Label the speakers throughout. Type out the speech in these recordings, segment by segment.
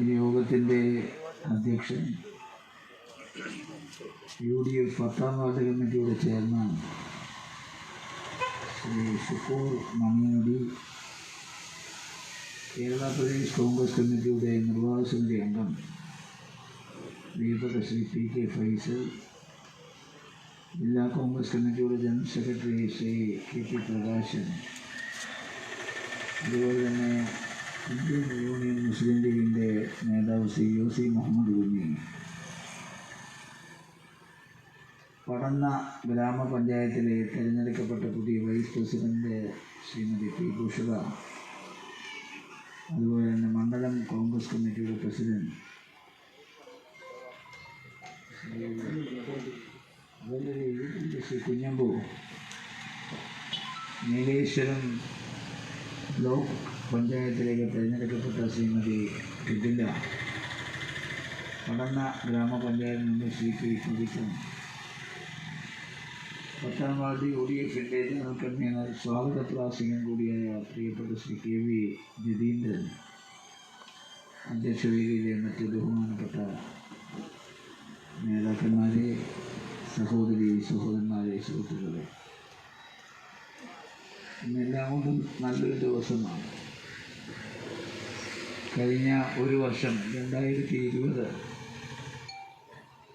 Speaker 1: ഈ യോഗത്തിന്റെ അധ്യക്ഷൻ യു ഡി എഫ് പത്താം വാർഡ് കമ്മിറ്റിയുടെ ചെയർമാൻ ശ്രീ ഷുക്കൂർ മണിയടി കേരള പ്രദേശ് കോൺഗ്രസ് കമ്മിറ്റിയുടെ നിർവാഹക സമിതി അംഗം ദീപക ശ്രീ പി കെ ഫൈസൽ ജില്ലാ കോൺഗ്രസ് കമ്മിറ്റിയുടെ general secretary Shri K P Prakashan. അതുപോലെ തന്നെ ഇന്ത്യൻ യൂണിയൻ മുസ്ലിം ലീഗിന്റെ നേതാവ് C U C Muhammad Kunhi പടന്ന ഗ്രാമപഞ്ചായത്തിലെ തിരഞ്ഞെടുക്കപ്പെട്ട പുതിയ വൈസ് പ്രസിഡന്റ് ശ്രീമതി പി. ഭൂഷക അതുപോലെ തന്നെ മണ്ഡലം കോൺഗ്രസ് കമ്മിറ്റിയുടെ പ്രസിഡന്റ്. ശ്രീ കുഞ്ഞമ്പു. നീലേശ്വരം ബ്ലോക്ക് പഞ്ചായത്തിലേക്ക് തിരഞ്ഞെടുക്കപ്പെട്ട ശ്രീമതി ഇതില്ല. പടന്ന ഗ്രാമപഞ്ചായത്തിൽ നിന്ന് സി പി ചോദിക്കും പത്താം വാർഡ് യു ഡി എഫിന്റെ ജനറൽ കൺവീനർ സ്വാഗത പ്രാസിംഗം കൂടിയായ പ്രിയപ്പെട്ട ശ്രീ കെ വി ജതീന്ദ്രൻ. അധ്യക്ഷവേദിയിലെ മറ്റ് ബഹുമാനപ്പെട്ട നേതാക്കന്മാരെ സഹോദരി സഹോദരന്മാരെ സുഹൃത്തുക്കളെ ഇന്നെല്ലാം കൊണ്ടും നല്ലൊരു ദിവസമാണ്. കഴിഞ്ഞ ഒരു വർഷം രണ്ടായിരത്തി ഇരുപത്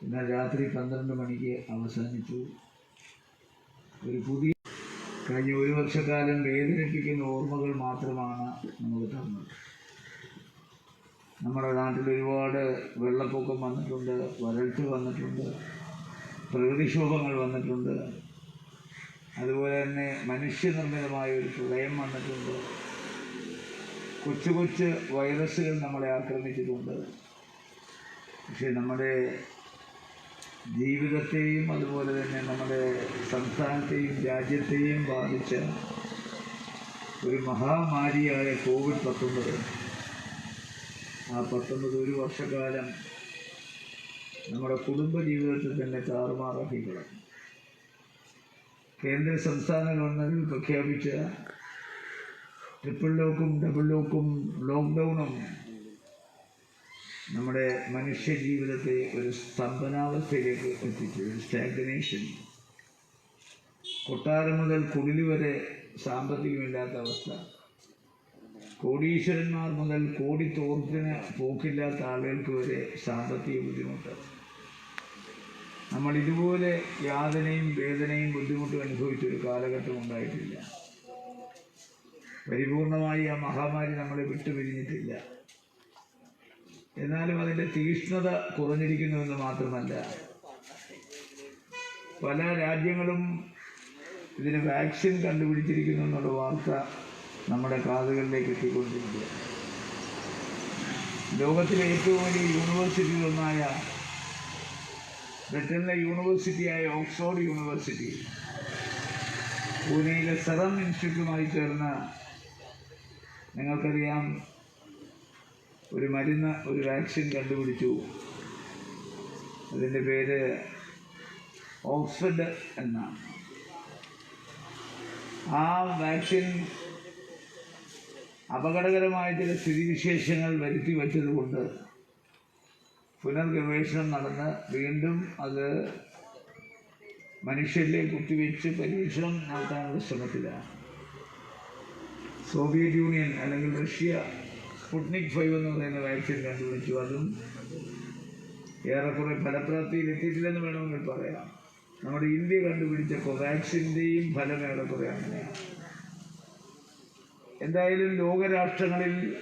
Speaker 1: ഇന്ന് രാത്രി പന്ത്രണ്ട് മണിക്ക് അവസാനിച്ചു. ഒരു പുതിയ കഴിഞ്ഞ ഒരു വർഷക്കാലം വേദനിപ്പിക്കുന്ന ഓർമ്മകൾ മാത്രമാണ് നമ്മൾ തന്നത്. നമ്മുടെ നാട്ടിൽ ഒരുപാട് വെള്ളപ്പൊക്കം വന്നിട്ടുണ്ട് വരൾച്ച വന്നിട്ടുണ്ട് പ്രകൃതിക്ഷോഭങ്ങൾ വന്നിട്ടുണ്ട്. അതുപോലെ തന്നെ മനുഷ്യനിർമ്മിതമായ ഒരു പ്രളയം വന്നിട്ടുണ്ട്. കൊച്ചു കൊച്ചു വൈറസുകൾ നമ്മളെ ആക്രമിച്ചിട്ടുണ്ട്. പക്ഷേ നമ്മുടെ ജീവിതത്തെയും അതുപോലെ തന്നെ നമ്മുടെ സംസ്ഥാനത്തെയും രാജ്യത്തെയും ബാധിച്ച ഒരു മഹാമാരിയായ കോവിഡ് പത്തൊമ്പത്. ആ പത്തൊമ്പത് ഒരു വർഷക്കാലം നമ്മുടെ കുടുംബ ജീവിതത്തിൽ തന്നെ താറുമാറാക്കി കളഞ്ഞു. കേന്ദ്ര സംസ്ഥാന ഗവൺമെന്റ് പ്രഖ്യാപിച്ച ട്രിപ്പിൾ ലോക്കും ഡബിൾ ലോക്കും ലോക്ക്ഡൗണും നമ്മുടെ മനുഷ്യ ജീവിതത്തെ ഒരു സ്തംഭനാവസ്ഥയിലേക്ക് എത്തിച്ചു. ഒരു സ്റ്റാഗ്നേഷൻ കൊട്ടാരം മുതൽ കുടിലി വരെ സാമ്പത്തികമില്ലാത്ത അവസ്ഥ. കോടീശ്വരന്മാർ മുതൽ കോടി തോർത്തിന് പോക്കില്ലാത്ത ആളുകൾക്ക് വരെ സാമ്പത്തിക ബുദ്ധിമുട്ട്. നമ്മൾ ഇതുപോലെ യാതനയും വേദനയും ബുദ്ധിമുട്ടും അനുഭവിച്ചൊരു കാലഘട്ടം ഉണ്ടായിട്ടില്ല. പരിപൂർണമായി ആ മഹാമാരി നമ്മളെ വിട്ടുപിരിഞ്ഞിട്ടില്ല. എന്നാലും അതിന്റെ തീക്ഷ്ണത കുറഞ്ഞിരിക്കുന്നുവെന്ന് മാത്രമല്ല പല രാജ്യങ്ങളും ഇതിന് വാക്സിൻ കണ്ടുപിടിച്ചിരിക്കുന്നു എന്നുള്ള വാർത്ത നമ്മുടെ കാതുകളിലേക്ക് എത്തിക്കൊണ്ടിരിക്കുക ലോകത്തിലെ ഏറ്റവും വലിയ യൂണിവേഴ്സിറ്റികളൊന്നായ ബ്രിട്ടനിലെ യൂണിവേഴ്സിറ്റിയായ ഓക്സ്ഫോർഡ് യൂണിവേഴ്സിറ്റി പൂനെയിലെ സെറം ഇൻസ്റ്റിറ്റ്യൂട്ടുമായി ചേർന്ന് നിങ്ങൾക്കറിയാം ഒരു മരുന്ന് ഒരു വാക്സിൻ കണ്ടുപിടിച്ചു. അതിന്റെ പേര് ഓക്സ്ഫഡ് എന്നാണ്. ആ വാക്സിൻ അപകടകരമായ ചില സ്ഥിതിവിശേഷങ്ങൾ വരുത്തി വച്ചതുകൊണ്ട് പുനർഗവേഷണം നടന്ന് വീണ്ടും അത് മനുഷ്യരിലെ കുത്തിവെച്ച് പരീക്ഷണം നടത്താനുള്ള ശ്രമത്തിലാണ്. സോവിയറ്റ് യൂണിയൻ അല്ലെങ്കിൽ റഷ്യ സ്പുട്നിക് ഫൈവ് എന്ന് പറയുന്ന വാക്സിൻ കണ്ടുപിടിച്ചു. അതും ഏറെക്കുറെ ഫലപ്രാപ്തിയിൽ എത്തിയിട്ടില്ലെന്ന് വേണമെങ്കിൽ പറയാം. നമ്മുടെ ഇന്ത്യ കണ്ടുപിടിച്ച കോവാക്സിന്റെയും ഫലം ഏറെക്കുറെ അങ്ങനെയാണ്. എന്തായാലും ലോകരാഷ്ട്രങ്ങളിൽ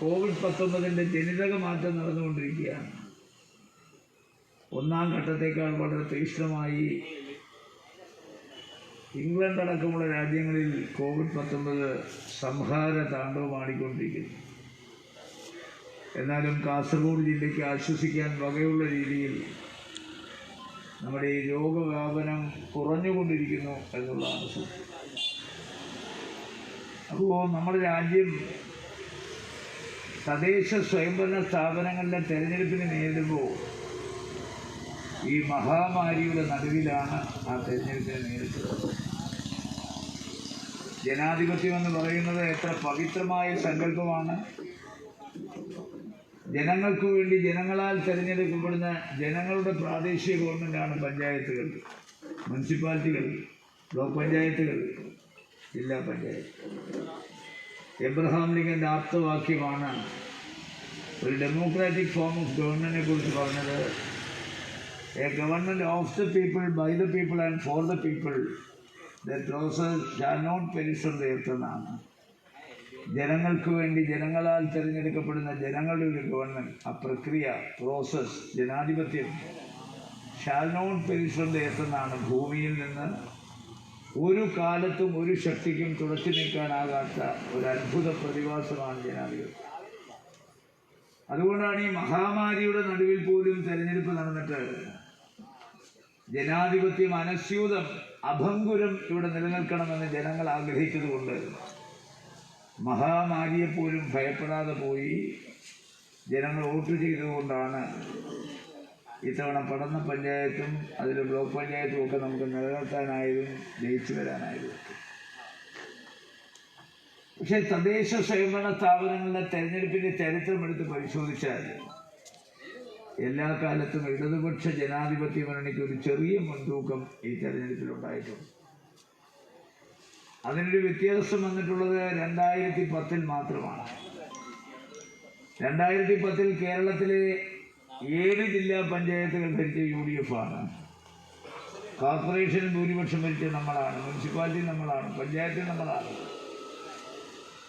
Speaker 1: കോവിഡ് പത്തൊമ്പതിന്റെ ജനിതക മാറ്റം നടന്നുകൊണ്ടിരിക്കുകയാണ്. ഒന്നാം ഘട്ടത്തേക്കാൾ വളരെ തീക്ഷ്ണമായി ഇംഗ്ലണ്ട് അടക്കമുള്ള രാജ്യങ്ങളിൽ കോവിഡ് പത്തൊമ്പത് സംഹാര താണ്ഡവമാടിക്കൊണ്ടിരിക്കുന്നു എന്നാലും കാസർഗോഡ് ജില്ലയ്ക്ക് ആശ്വസിക്കാൻ വകയുള്ള രീതിയിൽ നമ്മുടെ ഈ രോഗവ്യാപനം കുറഞ്ഞുകൊണ്ടിരിക്കുന്നു എന്നുള്ളതാണ് സത്യം. അപ്പോൾ നമ്മുടെ രാജ്യം തദ്ദേശ സ്വയംഭരണ സ്ഥാപനങ്ങളുടെ തെരഞ്ഞെടുപ്പിന് നേരിടുമ്പോൾ ഈ മഹാമാരിയുടെ നടുവിലാണ് ആ തെരഞ്ഞെടുപ്പിനെ നേരിട്ടത് ജനാധിപത്യം എന്ന് പറയുന്നത് എത്ര പവിത്രമായ സങ്കല്പമാണ്. ജനങ്ങൾക്ക് വേണ്ടി ജനങ്ങളാൽ തിരഞ്ഞെടുക്കപ്പെടുന്ന ജനങ്ങളുടെ പ്രാദേശിക ഗവൺമെന്റാണ് പഞ്ചായത്തുകൾ മുനിസിപ്പാലിറ്റികൾ ബ്ലോക്ക് പഞ്ചായത്തുകൾ ജില്ലാ പഞ്ചായത്ത്. എബ്രഹാം ലിങ്കന്റെ ആപ്തവാക്യമാണ് ഒരു ഡെമോക്രാറ്റിക് ഫോം ഓഫ് ഗവൺമെന്റിനെ കുറിച്ച് പറഞ്ഞത്. A government of the people by the people and for the people the process shall not perish എന്നാണ്. ജനങ്ങൾക്ക് വേണ്ടി ജനങ്ങളാൽ തിരഞ്ഞെടുക്കപ്പെടുന്ന ജനങ്ങളുടെ ഒരു ഗവൺമെന്റ് ആ പ്രക്രിയ പ്രോസസ് ജനാധിപത്യം ഷാൽ നോട്ട് പെരിഷൻ എന്നാണ്. ഭൂമിയിൽ നിന്ന് ഒരു കാലത്തും ഒരു ശക്തിക്കും തുടച്ചു നീക്കാനാകാത്ത ഒരു അത്ഭുത പ്രതിഭാസമാണ് ജനാധിപത്യം. അതുകൊണ്ടാണ് ഈ മഹാമാരിയുടെ നടുവിൽ പോലും തെരഞ്ഞെടുപ്പ് നടന്നിട്ട് ജനാധിപത്യം അനസ്യൂതം അഭംഗുരം ഇവിടെ നിലനിൽക്കണമെന്ന് ജനങ്ങൾ ആഗ്രഹിച്ചതുകൊണ്ട് മഹാമാരിയെപ്പോലും ഭയപ്പെടാതെ പോയി ജനങ്ങൾ വോട്ട് ചെയ്തുകൊണ്ടാണ് ഇത്തവണ പടന്ന പഞ്ചായത്തും അതിൽ ബ്ലോക്ക് പഞ്ചായത്തും ഒക്കെ നമുക്ക് നിലനിർത്താനായതും ജയിച്ചു വരാനായതും പക്ഷേ തദ്ദേശ സ്വയംഭരണ സ്ഥാപനങ്ങളുടെ തെരഞ്ഞെടുപ്പിന്റെ ചരിത്രം എടുത്ത് പരിശോധിച്ചാൽ എല്ലാ കാലത്തും ഇടതുപക്ഷ ജനാധിപത്യ മുന്നണിക്ക് ഒരു ചെറിയ മുൻതൂക്കം ഈ തെരഞ്ഞെടുപ്പിലുണ്ടായിട്ടുണ്ട്. അതിനൊരു വ്യത്യാസം വന്നിട്ടുള്ളത് രണ്ടായിരത്തി പത്തിൽ മാത്രമാണ്. രണ്ടായിരത്തി പത്തിൽ കേരളത്തിലെ ഏഴ് ജില്ലാ പഞ്ചായത്തുകൾ ഭരിച്ച യു ഡി എഫ് ആണ്. കോർപ്പറേഷനും ഭൂരിപക്ഷം ഭരിച്ച നമ്മളാണ്. മുനിസിപ്പാലിറ്റി നമ്മളാണ്. പഞ്ചായത്തിൽ നമ്മളാണ്.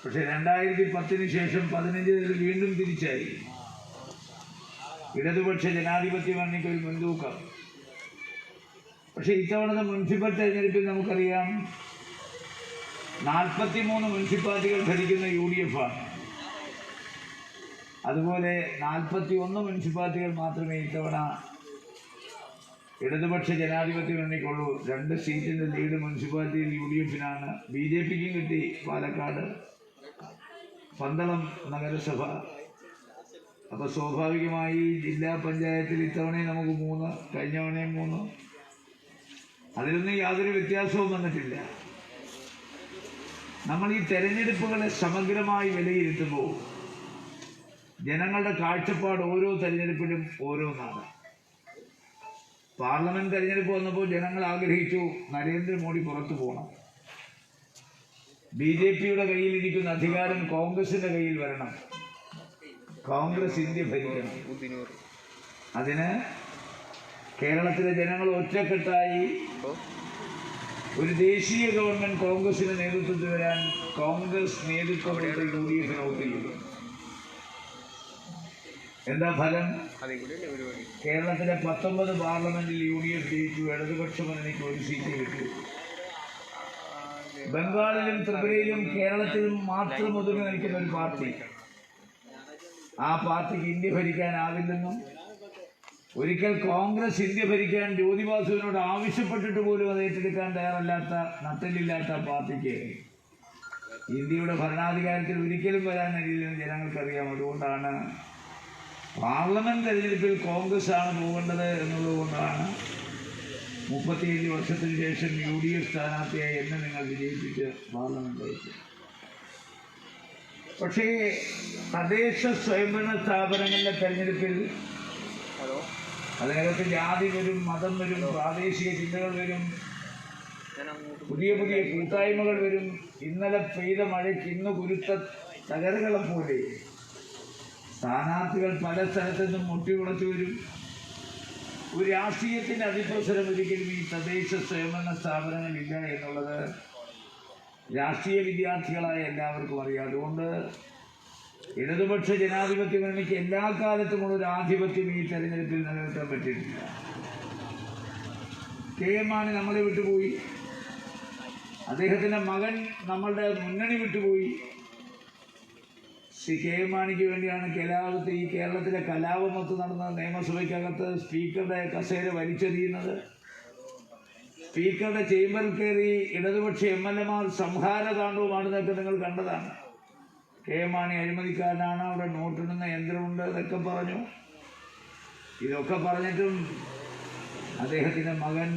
Speaker 1: പക്ഷെ രണ്ടായിരത്തി പത്തിന് ശേഷം പതിനഞ്ചിൽ വീണ്ടും തിരിച്ചായി. ഇടതുപക്ഷ ജനാധിപത്യം മുന്നണിക്ക് ഒരു മുൻതൂക്കം. പക്ഷെ ഇത്തവണത്തെ മുനിസിപ്പൽ തെരഞ്ഞെടുപ്പിൽ നമുക്കറിയാം നാൽപ്പത്തി മൂന്ന് മുനിസിപ്പാലിറ്റികൾ ഭരിക്കുന്ന യു ഡി എഫ് ആണ്. അതുപോലെ നാൽപ്പത്തി ഒന്ന് മുനിസിപ്പാലിറ്റികൾ മാത്രമേ ഇത്തവണ ഇടതുപക്ഷ ജനാധിപത്യ മുന്നണിക്കുള്ളൂ രണ്ട് സീറ്റിന്റെ ലീഡ് മുനിസിപ്പാലിറ്റിയിൽ യു ഡി എഫിനാണ് ബി ജെ പിക്കും കിട്ടി പാലക്കാട്. പന്തളം നഗരസഭ. അപ്പോൾ സ്വാഭാവികമായി ജില്ലാ പഞ്ചായത്തിൽ ഇത്തവണയും നമുക്ക് മൂന്ന് കഴിഞ്ഞ തവണയും മൂന്ന്. അതിലൊന്നും യാതൊരു വ്യത്യാസവും വന്നിട്ടില്ല. നമ്മൾ ഈ തെരഞ്ഞെടുപ്പുകളെ സമഗ്രമായി വിലയിരുത്തുമ്പോൾ ജനങ്ങളുടെ കാഴ്ചപ്പാട് ഓരോ തെരഞ്ഞെടുപ്പിലും ഓരോന്നാണ്. പാർലമെന്റ് തെരഞ്ഞെടുപ്പ് വന്നപ്പോൾ ജനങ്ങൾ ആഗ്രഹിച്ചു നരേന്ദ്രമോദി പുറത്തു പോകണം. ബി ജെ പിയുടെ കയ്യിലിരിക്കുന്ന അധികാരം കോൺഗ്രസിന്റെ കയ്യിൽ വരണം. കോൺഗ്രസ് ഇന്ത്യ ഭരിക്കണം അതിന് കേരളത്തിലെ ജനങ്ങൾ ഒറ്റക്കെട്ടായി ഒരു ദേശീയ ഗവൺമെന്റ് കോൺഗ്രസിന് നേതൃത്വത്തിൽ വരാൻ കോൺഗ്രസ് നേതൃത്വം യു ഡി എഫിന് ചെയ്തു എന്താ ഫലം കേരളത്തിലെ പത്തൊമ്പത് പാർലമെന്റിൽ യു ഡി എഫ് ജയിച്ചു ഇടതുപക്ഷ മുന്നണിക്ക് ഒരു സീറ്റ് കിട്ടി ബംഗാളിലും ത്രിപുരയിലും കേരളത്തിലും മാത്രം ഒതുങ്ങി നിൽക്കുന്ന ഒരു പാർട്ടി ആ പാർട്ടിക്ക് ഇന്ത്യ ഭരിക്കാനാവില്ലെന്നും ഒരിക്കൽ കോൺഗ്രസ് ഇന്ത്യ ഭരിക്കാൻ ജ്യോതിബാസുവിനോട് ആവശ്യപ്പെട്ടിട്ട് പോലും അത് ഏറ്റെടുക്കാൻ തയ്യാറല്ലാത്ത നട്ടലില്ലാത്ത പാർട്ടിക്ക് ഇന്ത്യയുടെ ഭരണാധികാരത്തിൽ ഒരിക്കലും വരാൻ കഴിയില്ലെന്ന് ജനങ്ങൾക്കറിയാം. അതുകൊണ്ടാണ് പാർലമെന്റ് തെരഞ്ഞെടുപ്പിൽ കോൺഗ്രസ് ആണ് പോകേണ്ടത് എന്നുള്ളതുകൊണ്ടാണ് മുപ്പത്തിയേഴ് വർഷത്തിന് ശേഷം യു ഡി എഫ് സ്ഥാനാർത്ഥിയായി എന്നെ നിങ്ങൾ വിജയിപ്പിച്ച് പാർലമെന്റ് അയച്ചു പക്ഷേ തദ്ദേശ സ്വയംഭരണ സ്ഥാപനങ്ങളിലെ തെരഞ്ഞെടുപ്പിൽ അതിനകത്ത് ജാതി വരും മതം വരും പ്രാദേശിക ചിന്തകൾ വരും പുതിയ പുതിയ കൂട്ടായ്മകൾ വരും ഇന്നലെ പെയ്ത മഴയ്ക്ക് ഇന്ന് കുരുത്ത തകരകളെ പോലെ. സ്ഥാനാർത്ഥികൾ പല സ്ഥലത്തു നിന്നും മുട്ടി ഉളച്ചു വരും. ഒരു രാഷ്ട്രീയത്തിന്റെ അതിപ്രസരം ഒരിക്കലും ഈ തദ്ദേശ സ്വയംഭരണ സ്ഥാപനങ്ങളില്ല എന്നുള്ളത് രാഷ്ട്രീയ വിദ്യാർത്ഥികളായ എല്ലാവർക്കും അറിയാം. അതുകൊണ്ട് ഇടതുപക്ഷ ജനാധിപത്യ മുന്നണിക്ക് എല്ലാ കാലത്തുമുള്ള ഒരു ആധിപത്യം ഈ തെരഞ്ഞെടുപ്പിൽ നിലനിർത്താൻ പറ്റിയിട്ടില്ല. കെ എം മാണി നമ്മളെ വിട്ടുപോയി. അദ്ദേഹത്തിന്റെ മകൻ നമ്മളുടെ മുന്നണി വിട്ടുപോയി. ശ്രീ കെ എം മാണിക്ക് വേണ്ടിയാണ് കലാപത്ത് ഈ കേരളത്തിലെ കലാപമൊത്ത് നടന്ന നിയമസഭയ്ക്കകത്ത് സ്പീക്കറുടെ കസേര വലിച്ചെറിയുന്നത്. സ്പീക്കറുടെ ചേംബറിൽ കയറി ഇടതുപക്ഷ എം എൽ എമാർ സംഹാരതാണ്ഡവുമാണെന്നൊക്കെ നിങ്ങൾ കണ്ടതാണ്. കെ മാണി അഴിമതിക്കാരനാണ് അവിടെ നോട്ടിടുന്ന യന്ത്രമുണ്ട് എന്നൊക്കെ പറഞ്ഞു. ഇതൊക്കെ പറഞ്ഞിട്ടും അദ്ദേഹത്തിന്റെ മകൻ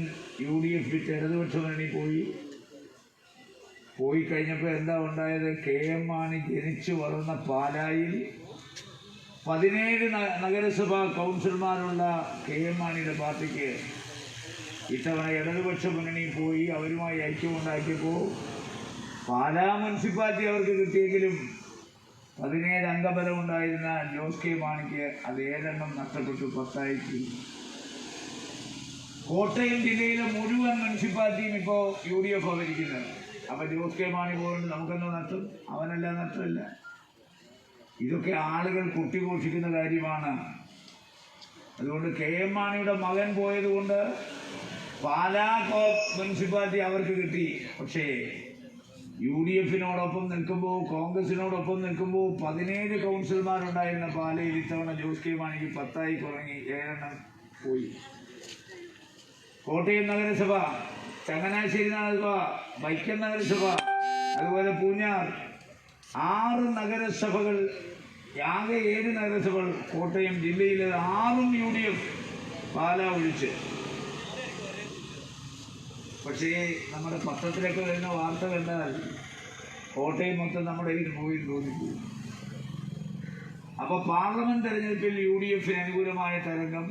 Speaker 1: യു ഡി എഫ് വിട്ട് ഇടതുപക്ഷ മുന്നണി പോയി. പോയി കഴിഞ്ഞപ്പോൾ എന്താ ഉണ്ടായത്? കെ എം മാണി ജനിച്ചു വളർന്ന പാലായിൽ പതിനേഴ് നഗരസഭാ കൗൺസിലർമാരുള്ള കെ എം മാണിയുടെ പാർട്ടിക്ക് ഇത്തവണ ഇടതുപക്ഷ മുന്നണി പോയി അവരുമായി ഐക്യമുണ്ടാക്കിയപ്പോൾ പാലാ മുനിസിപ്പാലിറ്റി അവർക്ക് കിട്ടിയെങ്കിലും പതിനേഴ് അംഗബലമുണ്ടായിരുന്ന ജോസ് കെ മാണിക്ക് അത് ഏഴെണ്ണം നഷ്ടപ്പെട്ടു? പത്തായിരത്തി. കോട്ടയം ജില്ലയിലെ മുഴുവൻ മുനിസിപ്പാലിറ്റിയും ഇപ്പോൾ യു ഡി എഫ് ഭരിക്കുന്നത് അപ്പൊ ജോസ് കെ മാണി പോലും നമുക്കെന്തോ നഷ്ടം? അവനല്ല നഷ്ടമില്ല. ഇതൊക്കെ ആളുകൾ കുട്ടിഘോഷിക്കുന്ന കാര്യമാണ്. അതുകൊണ്ട് കെ എം മാണിയുടെ മകൻ പോയത് കൊണ്ട് പാലാ മുനിസിപ്പാലിറ്റി അവർക്ക് കിട്ടി. പക്ഷേ യു ഡി എഫിനോടൊപ്പം നിൽക്കുമ്പോൾ കോൺഗ്രസിനോടൊപ്പം നിൽക്കുമ്പോൾ പതിനേഴ് കൗൺസിലർമാരുണ്ടായിരുന്ന പാലയിൽ ഇത്തവണ ജോസ് കെ മാണിക്ക് പത്തായി കുറങ്ങി ഏഴെണ്ണം പോയി. കോട്ടയം നഗരസഭ ചങ്ങനാശ്ശേരി നഗരസഭ വൈക്കം നഗരസഭ അതുപോലെ പൂഞ്ഞാർ ആറ് നഗരസഭകൾ ആകെ ഏഴ് നഗരസഭകൾ കോട്ടയം ജില്ലയിലെ ആറും യു ഡി എഫ് പാല ഒഴിച്ച്. പക്ഷേ നമ്മുടെ പത്രത്തിലൊക്കെ വരുന്ന വാർത്ത കണ്ടാൽ കോട്ടയം മൊത്തം നമ്മുടെ കയ്യിൽ പോയി തോന്നിപ്പോയി അപ്പൊ പാർലമെന്റ് തെരഞ്ഞെടുപ്പിൽ യു ഡി എഫിന് അനുകൂലമായ തരംഗം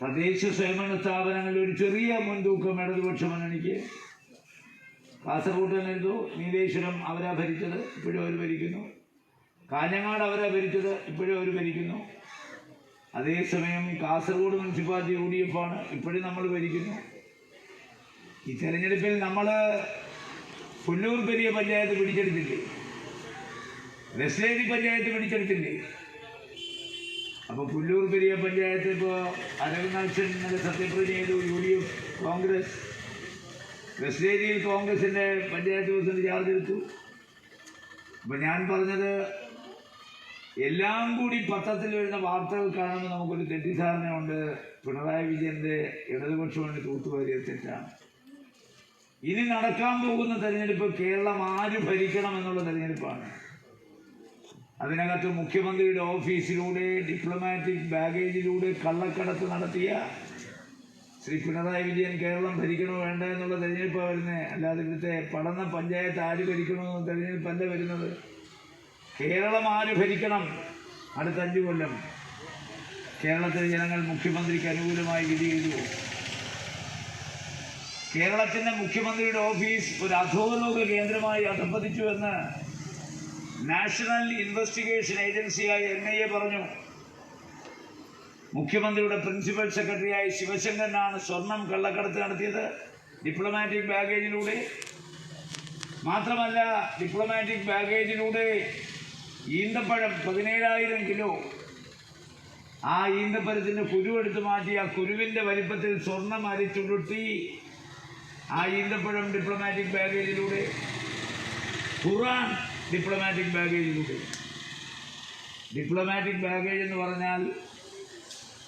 Speaker 1: തദ്ദേശ സ്വയംഭരണ സ്ഥാപനങ്ങളിൽ ഒരു ചെറിയ മുൻതൂക്കം ഇടതുപക്ഷ മുന്നണിക്ക്. കാസർഗോഡ് തന്നെ നീലേശ്വരം അവരാ ഭരിച്ചത് ഇപ്പോഴും അവർ ഭരിക്കുന്നു. കാഞ്ഞങ്ങാട് അവരാ ഭരിച്ചത് ഇപ്പോഴും അവർ ഭരിക്കുന്നു. അതേസമയം Kasaragod municipality U D F ആണ് ഇപ്പോഴും നമ്മൾ ഭരിക്കുന്നു. ഈ തെരഞ്ഞെടുപ്പിൽ നമ്മൾ പുല്ലൂർ പെരിയ പഞ്ചായത്ത് പിടിച്ചെടുത്തില്ലേ? വെസ്ലേരി പഞ്ചായത്ത് പിടിച്ചെടുത്തില്ലേ? അപ്പൊ പുല്ലൂർ പെരിയ പഞ്ചായത്ത് ഇപ്പോൾ അരവിന്ദാക്ഷൻ ഇന്നലെ സത്യപ്രതിജ്ഞ ചെയ്തു യു ഡി എഫ് കോൺഗ്രസ് വെസ്റ്റേരിയിൽ കോൺഗ്രസിന്റെ പഞ്ചായത്ത് പ്രസിഡന്റ് ചാർജ് എടുത്തു. അപ്പൊ ഞാൻ പറഞ്ഞത് എല്ലാം കൂടി പത്രത്തിൽ വരുന്ന വാർത്തകൾ കാണുമ്പോൾ നമുക്കൊരു തെറ്റിദ്ധാരണയുണ്ട്. പിണറായി വിജയന്റെ ഇടതുപക്ഷമാണ് തൂത്തുവാരിയ തെറ്റാണ്. ഇനി നടക്കാൻ പോകുന്ന തെരഞ്ഞെടുപ്പ് കേരളം ആര് ഭരിക്കണം എന്നുള്ള തെരഞ്ഞെടുപ്പാണ്. അതിനകത്ത് മുഖ്യമന്ത്രിയുടെ ഓഫീസിലൂടെ ഡിപ്ലോമാറ്റിക് ബാഗേജിലൂടെ കള്ളക്കടത്ത് നടത്തിയ ശ്രീ പിണറായി വിജയൻ കേരളം ഭരിക്കണോ വേണ്ട എന്നുള്ള തെരഞ്ഞെടുപ്പാണ് വരുന്നത് അല്ലാതെ ഇവിടുത്തെ പഠന പഞ്ചായത്ത് ആര് ഭരിക്കണമെന്ന് തെരഞ്ഞെടുപ്പല്ല വരുന്നത്. കേരളം ആര് ഭരിക്കണം? അടുത്ത അഞ്ചു കൊല്ലം. കേരളത്തിലെ ജനങ്ങൾ മുഖ്യമന്ത്രിക്ക് അനുകൂലമായി വിധി ചെയ്തു കേരളത്തിന്റെ മുഖ്യമന്ത്രിയുടെ ഓഫീസ് ഒരു അധോലോക കേന്ദ്രമായി അധപ്പതിച്ചു നാഷണൽ ഇൻവെസ്റ്റിഗേഷൻ ഏജൻസിയായ എൻ ഐ എ പറഞ്ഞു. മുഖ്യമന്ത്രിയുടെ പ്രിൻസിപ്പൽ സെക്രട്ടറിയായ ശിവശങ്കരനാണ് സ്വർണം കള്ളക്കടത്ത് നടത്തിയത് ഡിപ്ലോമാറ്റിക് ബാഗേജിലൂടെ. മാത്രമല്ല ഡിപ്ലോമാറ്റിക് ബാഗേജിലൂടെ ഈന്തപ്പഴം പതിനേഴായിരം കിലോ. ആ ഈന്തപ്പഴത്തിന്റെ കുരു മാറ്റി ആ കുരുവിന്റെ വലിപ്പത്തിൽ സ്വർണം അരിച്ചുരുട്ടി. ആ ഈന്തപ്പഴം ഡിപ്ലോമാറ്റിക് ബാഗേജിലൂടെ ഖുറാൻ ഡിപ്ലോമാറ്റിക് ബാഗേജിലൂടെ ഡിപ്ലോമാറ്റിക് ബാഗേജ് എന്ന് പറഞ്ഞാൽ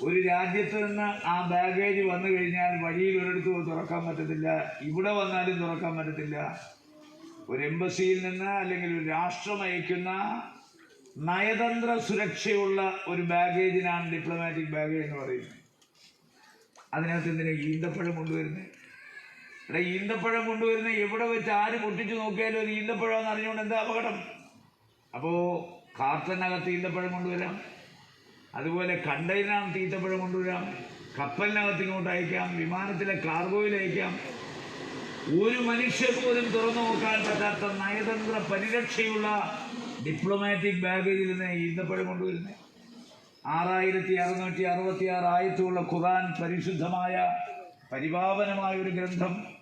Speaker 1: ഒരു രാജ്യത്ത് നിന്ന് ആ ബാഗേജ് വന്നു കഴിഞ്ഞാൽ വഴിയിൽ ഒരിടത്തും തുറക്കാൻ പറ്റത്തില്ല. ഇവിടെ വന്നാലും തുറക്കാൻ പറ്റത്തില്ല. ഒരു എംബസിയിൽ നിന്ന് അല്ലെങ്കിൽ ഒരു രാഷ്ട്രം അയക്കുന്ന നയതന്ത്ര സുരക്ഷയുള്ള ഒരു ബാഗേജിനാണ് ഡിപ്ലോമാറ്റിക് ബാഗേജ് എന്ന് പറയുന്നത്. അതിനകത്ത് എന്തിനാ ഈന്തപ്പഴം കൊണ്ടുവരുന്നത് എടാ ഈന്തപ്പഴം കൊണ്ടുവരുന്ന എവിടെ വെച്ച് ആര് പൊട്ടിച്ചു നോക്കിയാലും അത് ഈന്തപ്പഴം എന്ന് അറിഞ്ഞുകൊണ്ട് എന്താ അപകടം? അപ്പോൾ കാർട്ടനകത്ത് ഈന്തപ്പഴം കൊണ്ടുവരാം. അതുപോലെ കണ്ടെയ്നറിനകത്ത് ഈന്തപ്പഴം കൊണ്ടുവരാം. കപ്പലിനകത്ത് ഇങ്ങോട്ട് അയക്കാം. വിമാനത്തിലെ കാർഗോയിൽ അയക്കാം. ഒരു മനുഷ്യർ പോലും തുറന്നു നോക്കാൻ പറ്റാത്ത നയതന്ത്ര പരിരക്ഷയുള്ള ഡിപ്ലോമാറ്റിക് ബാഗേജിൽ നിന്ന് ഈന്തപ്പഴം കൊണ്ടുവരുന്നത്. ആറായിരത്തി അറുന്നൂറ്റി അറുപത്തി ആറ് ആയത്തുള്ള ഖുറാൻ പരിശുദ്ധമായ പരിപാവനമായ ഒരു ഗ്രന്ഥം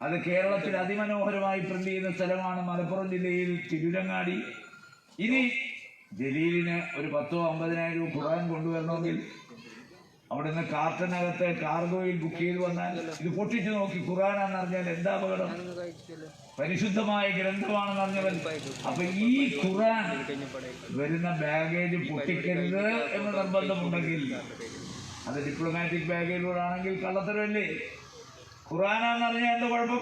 Speaker 1: അത് കേരളത്തിൽ അതിമനോഹരമായി പ്രിന്റ് ചെയ്യുന്ന സ്ഥലമാണ് മലപ്പുറം ജില്ലയിൽ തിരുരങ്ങാടി. ഇനി ജലീലിന് ഒരു പത്തോ അമ്പതിനായിരം രൂപ ഖുറാൻ കൊണ്ടുവരണമെങ്കിൽ അവിടെ നിന്ന് കാർട്ടനകത്ത് കാർഗോയിൽ ബുക്ക് ചെയ്ത് വന്നാൽ ഇത് പൊട്ടിച്ചു നോക്കി. ഖുറാനാന്ന് അറിഞ്ഞാൽ എന്താ അപകടം? പരിശുദ്ധമായ ഗ്രന്ഥമാണെന്ന് അറിഞ്ഞവൻ. അപ്പൊ ഈ ഖുറാൻ വരുന്ന ബാഗേജ് പൊട്ടിക്കരുത് എന്ന് നിർബന്ധമുണ്ടെങ്കിൽ അത് ഡിപ്ലോമാറ്റിക് ബാഗേജിലൂടെ ആണെങ്കിൽ കള്ളത്തരമല്ലേ? ഖുറാനാന്ന് പറഞ്ഞാൽ എന്താ കുഴപ്പം?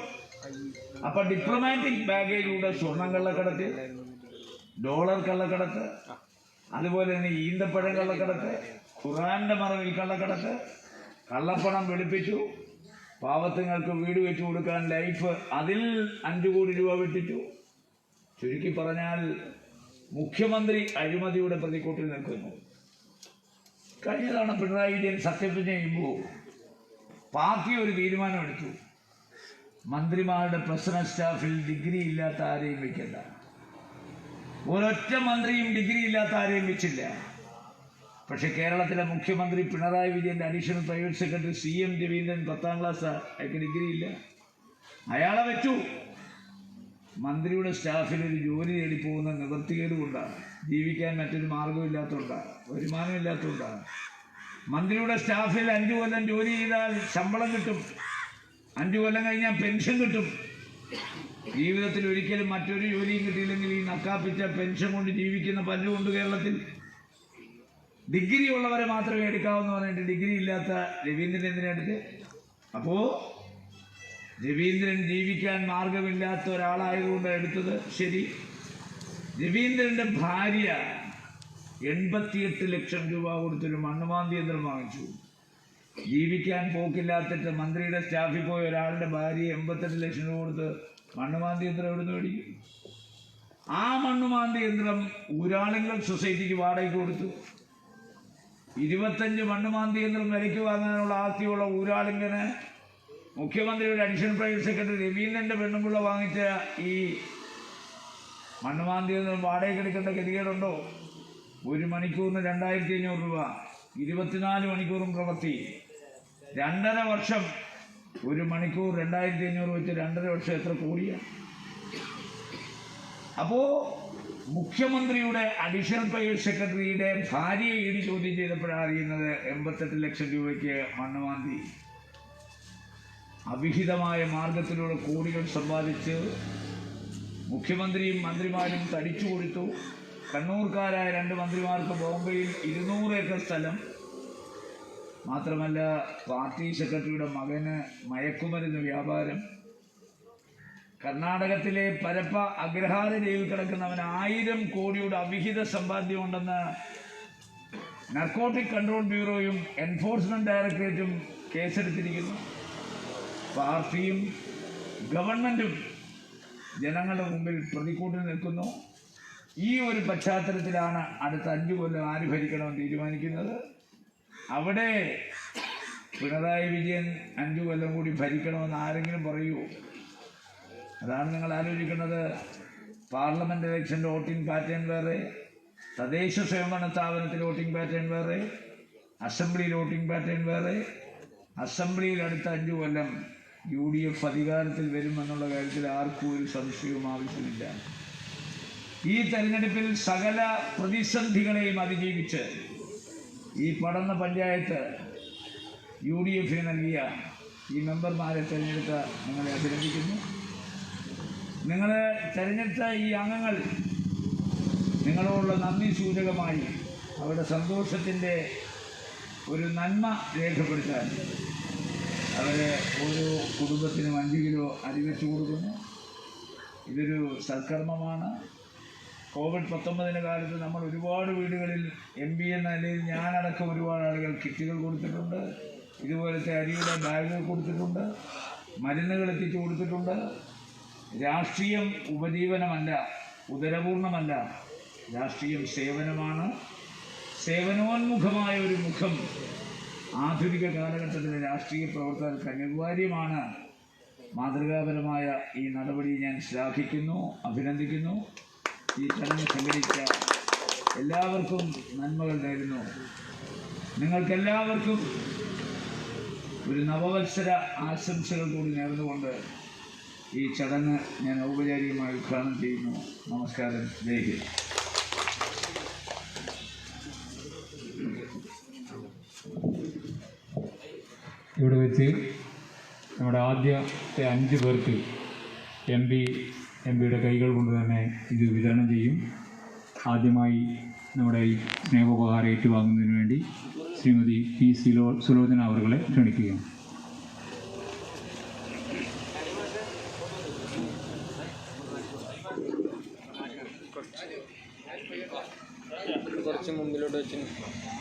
Speaker 1: അപ്പൊ ഡിപ്ലോമാറ്റിക് ബാഗേജിലൂടെ സ്വർണം കള്ളക്കടത്ത് ഡോളർ കള്ളക്കടത്ത് അതുപോലെ തന്നെ ഈന്തപ്പഴം കള്ളക്കടത്ത് ഖുറാന്റെ മറവിൽ കള്ളക്കടത്ത് കള്ളപ്പണം വെളുപ്പിച്ചു പാവത്തുങ്ങൾക്ക് വീട് വെച്ചു കൊടുക്കാൻ ലൈഫ് അതിൽ അഞ്ചു കോടി രൂപ വെട്ടിച്ചു. ചുരുക്കി പറഞ്ഞാൽ മുഖ്യമന്ത്രി അഴിമതിയുടെ പ്രതിക്കൂട്ടിൽ നിൽക്കുന്നു. കഴിഞ്ഞ തവണ പിണറായി വിജയൻ സത്യപ്രതിജ്ഞ ചെയ്യുമ്പോൾ പാർട്ടി ഒരു തീരുമാനമെടുത്തു. മന്ത്രിമാരുടെ പേഴ്സണൽ സ്റ്റാഫിൽ ഡിഗ്രി ഇല്ലാത്ത ആരെയും വെക്കണ്ട. ഒരൊറ്റ മന്ത്രിയും ഡിഗ്രി ഇല്ലാത്ത ആരെയും വെച്ചില്ല. പക്ഷെ കേരളത്തിലെ മുഖ്യമന്ത്രി പിണറായി വിജയന്റെ additional private secretary C M Raveendran പത്താം ക്ലാസ് അയാൾക്ക് ഡിഗ്രി ഇല്ല. അയാളെ വെച്ചു. മന്ത്രിയുടെ സ്റ്റാഫിൽ ഒരു ജോലി തേടി പോകുന്ന നിവൃത്തികേട് കൊണ്ടാണ്. ജീവിക്കാൻ മറ്റൊരു മാർഗമില്ലാത്തതുകൊണ്ടാണ് വരുമാനമില്ലാത്തതുകൊണ്ടാണ്. മന്ത്രിയുടെ സ്റ്റാഫിൽ അഞ്ചു കൊല്ലം ജോലി ചെയ്താൽ ശമ്പളം കിട്ടും. അഞ്ചു കൊല്ലം കഴിഞ്ഞാൽ പെൻഷൻ കിട്ടും. ജീവിതത്തിൽ ഒരിക്കലും മറ്റൊരു ജോലിയും കിട്ടിയില്ലെങ്കിൽ ഈ നക്കാപ്പിച്ച പെൻഷൻ കൊണ്ട് ജീവിക്കുന്ന പലരുമുണ്ട് കേരളത്തിൽ. ഡിഗ്രി ഉള്ളവരെ മാത്രമേ എടുക്കാവെന്ന് പറഞ്ഞിട്ട് ഡിഗ്രി ഇല്ലാത്ത രവീന്ദ്രൻ എന്തിനെടുത്ത് അപ്പോൾ രവീന്ദ്രൻ ജീവിക്കാൻ മാർഗമില്ലാത്ത ഒരാളായതുകൊണ്ട് എടുത്തത്? ശരി. രവീന്ദ്രന്റെ ഭാര്യ എൺപത്തിയെട്ട് ലക്ഷം രൂപ കൊടുത്തൊരു മണ്ണുമാന്തി യന്ത്രം വാങ്ങിച്ചു. ജീവിക്കാൻ പോക്കില്ലാത്തിട്ട് മന്ത്രിയുടെ സ്റ്റാഫിൽ പോയ ഒരാളുടെ ഭാര്യ എൺപത്തെട്ട് ലക്ഷം രൂപ കൊടുത്ത് മണ്ണുമാന്തി യന്ത്രം എവിടുന്ന് മേടിക്കും? ആ മണ്ണുമാന്തി യന്ത്രം ഊരാളുങ്കൽ സൊസൈറ്റിക്ക് വാടകയ്ക്ക് കൊടുത്തു. ഇരുപത്തഞ്ച് മണ്ണുമാന്തി യന്ത്രം വിലയ്ക്ക് വാങ്ങാനുള്ള ആസ്തിയുള്ള ഊരാളിങ്കന് മുഖ്യമന്ത്രിയുടെ അഡീഷണൽ പ്രൈവറ്റ് സെക്രട്ടറി രവീന്ദ്രന്റെ പെണ്ണുമ്പിള്ള വാങ്ങിച്ച ഈ മണ്ണുമാന്തി യന്ത്രം വാടകയ്ക്ക് എടുക്കേണ്ട ഗതികേടുണ്ടോ? ഒരു മണിക്കൂറിന് രണ്ടായിരത്തി അഞ്ഞൂറ് രൂപ ഇരുപത്തിനാല് മണിക്കൂറും പ്രവർത്തി. രണ്ടര വർഷം ഒരു മണിക്കൂർ രണ്ടായിരത്തി അഞ്ഞൂറ് വെച്ച് രണ്ടര വർഷം എത്ര കൂടിയ? അപ്പോ മുഖ്യമന്ത്രിയുടെ അഡീഷണൽ പ്രൈവറ്റ് സെക്രട്ടറിയുടെ ഭാര്യയെ ഇടി ചോദ്യം ചെയ്തപ്പോഴാണ് അറിയുന്നത് എൺപത്തെട്ട് ലക്ഷം രൂപയ്ക്ക് മണ്ണുമാന്തി അവിഹിതമായ മാർഗത്തിലൂടെ കോടികൾ സമ്പാദിച്ച് മുഖ്യമന്ത്രിയും മന്ത്രിമാരും തടിച്ചു കൊടുത്തു കണ്ണൂർക്കാരായ രണ്ട് മന്ത്രിമാർക്ക് ബോംബെയിൽ ഇരുന്നൂറ് ഏക്കർ സ്ഥലം. മാത്രമല്ല പാർട്ടി സെക്രട്ടറിയുടെ മകന് മയക്കുമരുന്ന് വ്യാപാരം. കർണാടകത്തിലെ പരപ്പ അഗ്രഹാര ജയിലിൽ കിടക്കുന്നവന് ആയിരം കോടിയുടെ അവിഹിത സമ്പാദ്യമുണ്ടെന്ന് നർക്കോട്ടിക് കൺട്രോൾ ബ്യൂറോയും എൻഫോഴ്സ്മെന്റ് ഡയറക്ടറേറ്റും കേസെടുത്തിരിക്കുന്നു. പാർട്ടിയും ഗവൺമെന്റും ജനങ്ങളുടെ മുമ്പിൽ പ്രതിക്കൂട്ടിൽ നിൽക്കുന്നു. ഈ ഒരു പശ്ചാത്തലത്തിലാണ് അടുത്ത അഞ്ചു കൊല്ലം ആര് ഭരിക്കണമെന്ന് തീരുമാനിക്കുന്നത്? അവിടെ പിണറായി വിജയൻ അഞ്ചു കൊല്ലം കൂടി ഭരിക്കണമെന്ന് ആരെങ്കിലും പറയൂ. അതാണ് നിങ്ങൾ ആലോചിക്കുന്നത്. പാർലമെന്റ് ഇലക്ഷന്റെ വോട്ടിംഗ് പാറ്റേൺ വേറെ തദ്ദേശ സ്വയംഭരണ സ്ഥാപനത്തിൽ വോട്ടിംഗ് പാറ്റേൺ വേറെ അസംബ്ലിയിൽ വോട്ടിംഗ് പാറ്റേൺ വേറെ അസംബ്ലിയിൽ അടുത്ത അഞ്ചു കൊല്ലം യു ഡി എഫ് അധികാരത്തിൽ വരുമെന്നുള്ള കാര്യത്തിൽ ആർക്കും ഒരു സംശയവും ആവശ്യമില്ല ഈ തെരഞ്ഞെടുപ്പിൽ സകല പ്രതിസന്ധികളെയും അതിജീവിച്ച് ഈ പടന്ന പഞ്ചായത്ത് യു ഡി എഫിന് നൽകിയ ഈ മെമ്പർമാരെ തിരഞ്ഞെടുത്ത നിങ്ങളെ അഭിനന്ദിക്കുന്നു. നിങ്ങൾ തിരഞ്ഞെടുത്ത ഈ അംഗങ്ങൾ നിങ്ങളോടുള്ള നന്ദി സൂചകമായി അവരുടെ സന്തോഷത്തിന്റെ ഒരു നന്മ രേഖപ്പെടുത്താൻ അവരെ ഓരോ കുടുംബത്തിനും അഞ്ച് കിലോ അരി വെച്ച് കൊടുക്കുന്നു. ഇതൊരു സൽക്കർമ്മമാണ്. കോവിഡ് പത്തൊമ്പതിന്റെ കാലത്ത് നമ്മൾ ഒരുപാട് വീടുകളിൽ എം പി എന്ന നിലയിൽ ഞാനടക്കം ഒരുപാട് ആളുകൾ കിറ്റുകൾ കൊടുത്തിട്ടുണ്ട്. ഇതുപോലത്തെ അരിയുടെ ബാഗുകൾ കൊടുത്തിട്ടുണ്ട്. മരുന്നുകൾ എത്തിച്ചു കൊടുത്തിട്ടുണ്ട്. രാഷ്ട്രീയം ഉപജീവനമല്ല ഉദരപൂർണമല്ല. രാഷ്ട്രീയം സേവനമാണ്. സേവനോന്മുഖമായ ഒരു മുഖം ആധുനിക കാലഘട്ടത്തിലെ രാഷ്ട്രീയ പ്രവർത്തകർക്ക് അനിവാര്യമാണ്. മാതൃകാപരമായ ഈ നടപടി ഞാൻ ശ്ലാഘിക്കുന്നു അഭിനന്ദിക്കുന്നു. ഈ ചടങ്ങ് സംഘടിച്ച എല്ലാവർക്കും നന്മകൾ നേരുന്നു. നിങ്ങൾക്കെല്ലാവർക്കും ഒരു നവവത്സര ആശംസകൾ കൂടി നേർന്നുകൊണ്ട് ഈ ചടങ്ങ് ഞാൻ ഔപചാരികമായി ഉദ്ഘാടനം ചെയ്യുന്നു. നമസ്കാരം. ജയ്
Speaker 2: ഇവിടെ വെച്ച് നമ്മുടെ ആദ്യത്തെ അഞ്ച് പേർക്ക് എം പി എം പിയുടെ കൈകൾ കൊണ്ട് തന്നെ ഇത് വിതരണം ചെയ്യും. ആദ്യമായി നമ്മുടെ ഈ സ്നേഹോപകാരം ഏറ്റുവാങ്ങുന്നതിന് വേണ്ടി ശ്രീമതി പി. സിലോ സുലോചന അവർകളെ ക്ഷണിക്കുകയാണ്.
Speaker 3: കുറച്ച് മുമ്പിലോട്ട് വെച്ച് നിൽക്കാം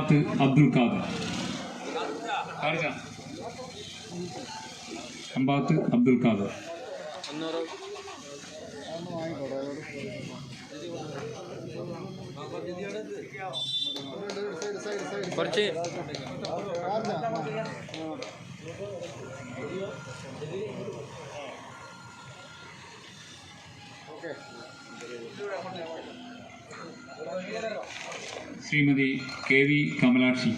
Speaker 2: അമ്പാത്ത് അബ്ദുൽ ഖാദർ കാണിച്ച. അമ്പാത്ത് അബ്ദുൽ ഖാദർ
Speaker 3: അന്നൂറ് കുറച്ച്
Speaker 2: Shrimati K V Kamalakshi.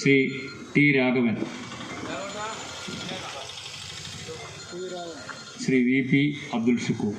Speaker 2: Shri T Raghavan. Shri
Speaker 1: V P Abdul Shukkur.